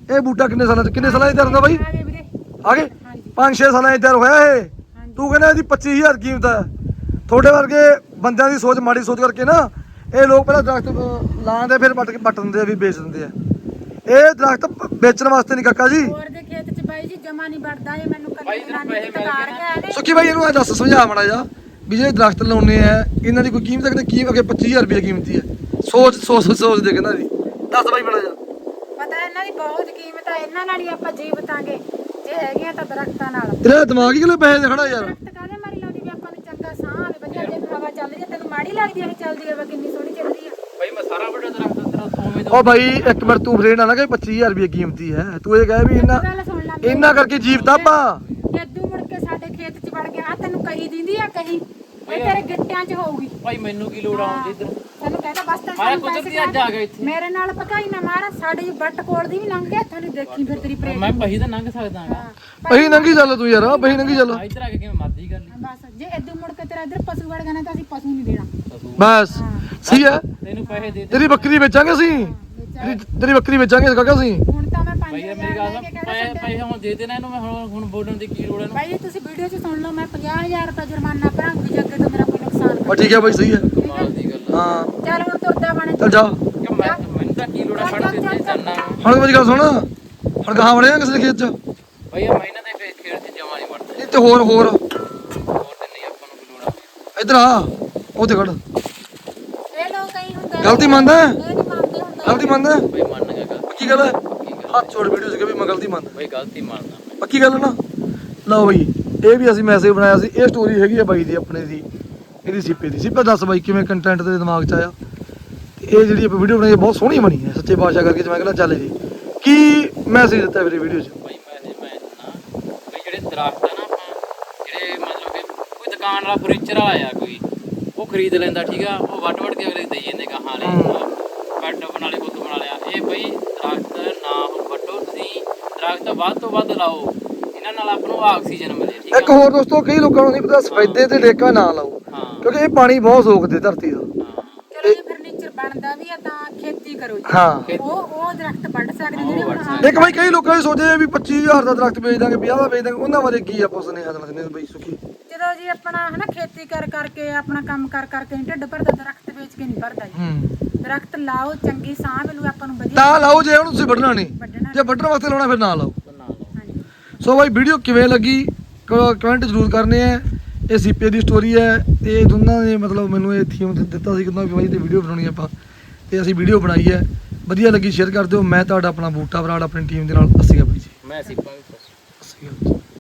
ਇਹ ਬੂਟਾ ਕਿੰਨੇ ਸਾਲਾਂ ਚ ਕਿੰਨੇ ਸਾਲਾਂ ਚ ਤਿਆਰ ਹੁੰਦਾ ਬਾਈ? ਆ ਗਏ ਵੀਰੇ। ਆ ਗਏ ਹਾਂਜੀ 5-6 ਸਾਲਾਂ ਚ ਤਿਆਰ ਹੋਇਆ ਇਹ? ਤੂੰ ਕਹਿੰਦਾ ਇਹਦੀ 25000 ਕੀਮਤ ਹੈ? ਤੁਹਾਡੇ ਵਰਗੇ ਬੰਦਿਆਂ ਦੀ ਸੋਚ ਮਾੜੀ ਸੋਚ ਕਰਕੇ ਨਾ ਇਹ ਲੋਕ ਪਹਿਲਾਂ ਦਰਖਤ ਲਾਉਂਦੇ ਫਿਰ ਪੱਟ ਕੇ ਦਿੰਦੇ ਆ ਵੀ ਵੇਚ ਦਿੰਦੇ ਆ। ਇਹ ਦਰਖਤ ਵੇਚਣ ਵਾਸਤੇ ਨਹੀਂ ਕਾਕਾ ਜੀ। ਹੋਰ ਦੇ ਖੇਤ 'ਚ ਬਾਈ ਜੀ ਜਮਾ ਨਹੀਂ ਵੜਦਾ ਇਹ ਮੈਨੂੰ ਕੱਲੀ ਸੁੱਕੀ ਬਾਈ ਇਹਨੂੰ ਇਹ ਦੱਸ ਸਮਝਾ ਮਾੜਾ ਜਾ ਵੀ ਜਿਹੜੇ ਦਰਖਤ ਲਾਉਨੇ ਆ ਇਹਨਾਂ ਦੀ ਕੋਈ ਕੀਮਤ ਕਿਤੇ ਕੀ ਅਗੇ 25000 ਰੁਪਏ ਕੀਮਤੀ ਹੈ ਸੋਚ ਸੋਚ ਸੋਚ ਦੇ ਕਹਿੰਦਾ ਦੀ ਦੱਸ ਬਾਈ ਮਾੜਾ ਜਾ ਪਤਾ ਇਹਨਾਂ ਦੀ ਬਹੁਤ ਕੀਮਤ ਆ ਇਹਨਾਂ ਨਾਲ ਹੀ ਆਪਾਂ ਜੀਵਤਾਂਗੇ। ਜੇ ਹੈਗੀਆਂ ਤਾਂ ਦਰਖਤਾਂ ਨਾਲ। ਤੇਰਾ ਦਿਮਾਗ ਹੀ ਕਿਲੇ ਪੈਸੇ ਦੇ ਖੜਾ ਯਾਰ? ਦਰਖਤ ਕਾਹਦੇ ਮਾਰੀ ਲਾਉਂਦੀ ਵੀ ਆਪਾਂ ਨੂੰ ਚੰਗਾ ਸਾਹ ਆਵੇ ਵਧੀਆ ਜੇ ਹਵਾ ਚੱਲ ਰਹੀ ਹੈ ਤੈਨੂੰ ਮਾੜੀ ਲੱਗਦੀ ਹੈ ਚੱਲਦੀ ਹੈ ਕਿੰਨੀ ਸੋਹਣੀ ਚੱਲਦੀ ਹੈ ਭਾਈ ਮੈਂ ਸਾਰਾ ਵੱਡਾ ਦਰਖਤ ਤੇਰਾ ਉਵੇਂ ਉਹ ਬਾਈ ਇੱਕ ਮਿੰਟ ਤੂੰ ਫਰੇਡ ਨਾ ਕਿ 25000 ਰੁਪਏ ਕੀਮਤੀ ਹੈ। ਤੂੰ ਇਹ ਕਹੇ ਵੀ ਇਹਨਾਂ ਗੱਲ ਸੁਣ ਲੈ ਇਹਨਾਂ ਕਰਕੇ ਜੀਵਤ ਆਪਾਂ। ਜੱਦੂ ਮੁੜ ਕੇ ਸਾਡੇ ਖੇਤ 'ਚ ਵੜ ਗਿਆ ਆ ਤੈਨੂੰ ਕਹੀ ਦਿੰਦੀ ਆ ਕਹੀ। ਇਹ ਤੇਰੇ ਗਿੱਟਿਆਂ 'ਚ ਹੋਊਗੀ। ਭਾਈ ਮੈਨੂੰ ਕੀ ਲੋੜ ਆਉਂਦੀ ਇੱਧਰ? ਤੈਨੂੰ ਕਹਿੰਦਾ ਬਸ ਤਾਂ ਮੈਂ ਸਾਨੂੰ ਕੁਦਰਤੀ ਪੈਸੇ ਅੱਜ ਆ ਗਿਆ ਇੱਥੇ। ਮੇਰੇ ਨਾਲ ਪਕਾਈ ਨਾ ਮਾਰ ਸਾਡੇ ਬੱਟ ਕੋਲ ਦੀ ਵੀ ਲੰਘ ਗਿਆ ਤੁਹਾਨੂੰ ਦੇਖੀ ਫਿਰ ਤੇਰੀ ਪ੍ਰੇਮ ਮੈਂ ਪਹੀ ਤਾਂ ਲੰਘ ਸਕਦਾ ਹਾਂ ਪਹੀ ਨੰਗੀ ਚੱਲ ਤੂੰ ਯਾਰ ਪਹੀ ਨੰਗੀ ਚੱਲ। ਇੱਧਰ ਆ ਕੇ ਕਿਵੇਂ ਮਰਜ਼ੀ ਕਰ ਲਈ। ਬਸ ਜੇ ਇਦੋਂ ਮੁੜ ਕੇ ਤੇਰਾ ਇੱਧਰ ਪਸ਼ੂ ਵੜ ਗਿਆ ਨਾ ਤਾਂ ਅਸੀਂ ਪਸ਼ੂ ਨਹੀਂ ਦੇਣਾ। ਤੂੰ ਬਸ ਸਹੀ ਹੈ। ਤੈਨੂੰ ਪੈਸੇ ਦੇ ਦੇ। ਤੇਰੀ ਬੱਕਰੀ ਵੇਚਾਂਗੇ ਅਸੀਂ? ਤੇਰੀ ਤੇਰੀ ਬੱਕਰੀ ਵੇਚਾਂਗੇ ਕਾਕਾ ਅਸੀਂ? ਹੁਣ ਤਾਂ ਭਾਈ 5000 ਯਾਰ ਮੇਰੀ ਗੱਲ ਕੇ ਸੁਣ ਕਹਿੰਦਾ ਪੈਸੇ ਹੁਣ ਦੇ ਦੇਣਾ ਇਹਨੂੰ ਮੈਂ ਹੁਣ ਹੁਣ ਬੋਲਣ ਦੀ ਕੀ ਲੋੜ ਇਹਨੂੰ? ਭਾਈ ਤੁਸੀਂ ਵੀਡੀਓ 'ਚ ਸੁਣ ਲਓ ਮੈਂ 50000 ਰੁਪਏ ਜੁਰਮਾਨਾ ਭਰਾਂਗੀ ਜੇ ਅੱਗੇ ਤੋਂ ਮੇਰਾ ਕੋਈ ਨੁਕਸਾਨ ਬਸ ਠੀਕ ਹੈ ਬਾਈ ਸਹੀ ਹੈ ਕਮਾਲ ਦੀ ਗੱਲ ਆ। ਹਾਂ। ਚੱਲ ਹੁਣ ਤੁਰਦਾ ਬਣੇ। ਚੱਲ ਜਾ। ਕਿ ਮੈਂ ਮੈਨੂੰ ਤਾਂ ਕੀ ਲੋੜ ਫੜ ਦੇ ਦੇ ਜਾਨਾ। ਹੁਣ ਮੇਰੀ ਗੱਲ ਸੁਣ। ਹੁਣ ਗਾਹਾਂ ਵੜਿਆ ਕਿਸੇ ਦੇ ਖੇਤ ਚ? ਭਾਈ ਇਹ ਮੈਂ ਇਹਨਾਂ ਦੇ ਫੇਰ ਖੇਡ ਚ ਜਮਾ ਨਹੀਂ ਵੜਦਾ ਇਹ ਤੇ ਹੋਰ ਹੋਰ। ਹੋਰ ਤੇ ਨਹੀਂ ਆਪਾਂ ਨੂੰ ਕੀ ਲੋੜ ਆ। ਇੱਧਰ ਆ। ਉਹ ਤੇ ਖੜ। ਇਹ ਲੋਕ ਕਈ ਹੁੰਦੇ ਗਲਤੀ ਮੰਨਦਾ? ਹੈ? ਇਹ ਨਹੀਂ ਮੰਨਦੇ ਹੁੰਦੇ। ਗਲਤੀ ਮੰਨਦਾ? ਹੈ? ਭਾਈ ਮੰਨ ਗਿਆ ਗੱਲ ਪੱਕੀ ਗੱਲ ਹੈ ਹੱਥ ਛੋੜ ਵੀਡੀਓ ਕਿ ਵੀ ਮੈਂ ਗਲਤੀ ਮੰਨਦਾ। ਭਾਈ ਗਲਤੀ ਮੰਨਦਾ। ਮੈਂ ਪੱਕੀ ਗੱਲ ਨਾ? ਲਓ ਬਈ ਇਹ ਵੀ ਅਸੀਂ ਮੈਸੇਜ ਬਣਾਇਆ ਸੀ ਇਹ ਸਟੋਰੀ ਹੈਗੀ ਆ ਬਾਈ ਦੀ ਆਪਣੇ ਦੀ ਇਹਦੀ ਸੀਪੇ ਦੀ। ਸੀਪੇ ਦੱਸ ਬਾਈ ਕਿਵੇਂ ਕੰਟੈਂਟ ਤੇਰੇ ਦਿਮਾਗ 'ਚ ਆਇਆ? ਇਹ ਜਿਹੜੀ ਆਪਾਂ ਵੀਡੀਓ ਬਣਾਈ ਬਹੁਤ ਸੋਹਣੀ ਬਣੀ ਹੈ ਸੱਚੇ ਬਾਦਸ਼ਾਹ ਕਰਕੇ ਮੈਂ ਕਹਿੰਦਾ ਚੱਲ ਜੀ। ਕੀ ਮੈਸੇਜ ਦਿੱਤਾ ਵੀਰੇ ਵੀਡੀਓ 'ਚ? ਭਾਈ ਮੈਂ ਮੈਂ ਨਾ ਭਾਈ ਜਿਹੜੇ ਦਰਖਤ ਆ ਨਾ ਆਪਾਂ ਜਿਹੜੇ ਮਤਲਬ ਕਿ ਕੋਈ ਦੁਕਾਨ ਵਾਲਾ ਫਰਨੀਚਰ ਵਾਲਾ ਆ ਕੋਈ ਉਹ ਖਰੀਦ ਲੈਂਦਾ ਠੀਕ ਆ? ਉਹ ਵੱਟ ਵੱਟ ਕੇ ਅਗਲੇ ਦੇਈ ਜਾਂਦੇ ਗਾਹਾਂ ਵਾਲੇ। ਬੈੱਡ ਬਣਾ ਲਏ ਕੁੱਤ ਬਣਾ ਲਿਆ। ਇਹ ਬਈ ਦਰਖਤ ਨਾ ਦਰਖਤ ਵੱਧ ਤੋਂ ਵੱਧ ਲਾਓ। ਇਹਨਾਂ ਨਾਲ ਆਪਾਂ ਨੂੰ ਆਕਸੀਜਨ ਮਿਲੇ ਠੀਕ ਇੱਕ ਹੋਰ ਦੋਸਤੋ ਕਈ ਲੋਕਾਂ ਨੂੰ ਨਹੀਂ ਪਤਾ ਸਫੈਦੇ ਤੇ ਡੇਕਾ ਨਾ ਲਾਓ ਹਾਂ। ਕਿਉਂਕਿ ਇਹ ਪਾਣੀ ਬਹੁਤ ਸੋਖਦੇ ਧਰਤੀ ਦਾ ਹਾਂ। ਚਲੋ ਜੇ ਫਰਨੀਚਰ ਬਣਦਾ ਵੀ ਆ ਤਾਂ ਖੇਤੀ ਕਰੋ ਜੀ। ਹਾਂ। ਉਹ ਉਹ ਦਰਖਤ ਵੱਢ ਸਕਦੇ ਜਿਹੜੇ ਹੁਣ ਹਾਂ ਇੱਕ ਬਾਈ ਕਈ ਲੋਕਾਂ ਨੇ ਸੋਚਿਆ ਵੀ 25000 ਦਾ ਦਰਖਤ ਵੇਚ ਦਾਂਗੇ 50 ਦਾ ਵੇਚ ਦਾਂਗੇ ਉਹਨਾਂ ਬਾਰੇ ਕੀ ਆਪਾਂ ਸੁਨੇਹਾ ਦੇਣਾ ਚਾਹੁੰਦੇ ਹਾਂ ਬਈ ਸੁਖੀ? ਜਦੋਂ ਜੀ ਆਪਣਾ ਹਨਾ ਖੇਤੀ ਕਰ ਕਰਕੇ ਆਪਣਾ ਕੰਮ ਕਰ ਕਰਕੇ ਢਿੱਡ ਭਰਦਾ ਦਰਖਤ ਵੇਚ ਕੇ ਨਹੀਂ ਭਰਦਾ ਜੀ। ਹੂੰ। ਦਰਖਤ ਲਾਓ ਚੰਗੀ ਸਾਹ ਮਿਲੂ ਆਪਾਂ ਨੂੰ ਵਧੀਆ ਤਾਂ ਲਾਓ ਜੇ ਉਹਨੂੰ ਤੁਸੀਂ ਵੱਢਣਾ ਨਹੀਂ। ਵੱਢਣਾ ਜੇ ਵੱਢਣ ਵਾਸਤੇ ਲਾਉਣਾ ਫਿਰ ਨਾ ਲਾਓ। ਨਾ ਹਾਂਜੀ। ਸੋ ਬਾਈ ਵੀਡੀਓ ਕਿਵੇਂ ਲੱਗੀ? ਕਮੈਂਟ ਜ਼ਰੂਰ ਕਰਨੇ ਆ ਇਹ ਸੀਪੇ ਦੀ ਸਟੋਰੀ ਹੈ। ਤੇ ਇਹ ਦੋਨਾਂ ਨੇ ਮਤਲਬ ਮੈਨੂੰ ਇਹ ਥੀਮ ਦਿੱਤਾ ਸੀ ਕਿੰਨਾ ਵੀ ਬਾਈ ਤੇ ਵੀਡੀਓ ਬਣਾਉਣੀ ਆਪਾਂ। ਤੇ ਅਸੀਂ ਵੀਡੀਓ ਬਣਾਈ ਹੈ। ਵਧੀਆ ਲੱਗੀ ਸ਼ੇਅਰ ਕਰ ਦਿਓ। ਮੈਂ ਤੁਹਾਡਾ ਆਪਣਾ ਬੂਟਾ ਬਰਾੜ ਆਪਣੀ ਟੀਮ ਦੇ ਨਾਲ। ਅਸੀਂ ਆ ਬਾਈ ਜੀ। ਮੈਂ ਸਿੱਪਾਂ।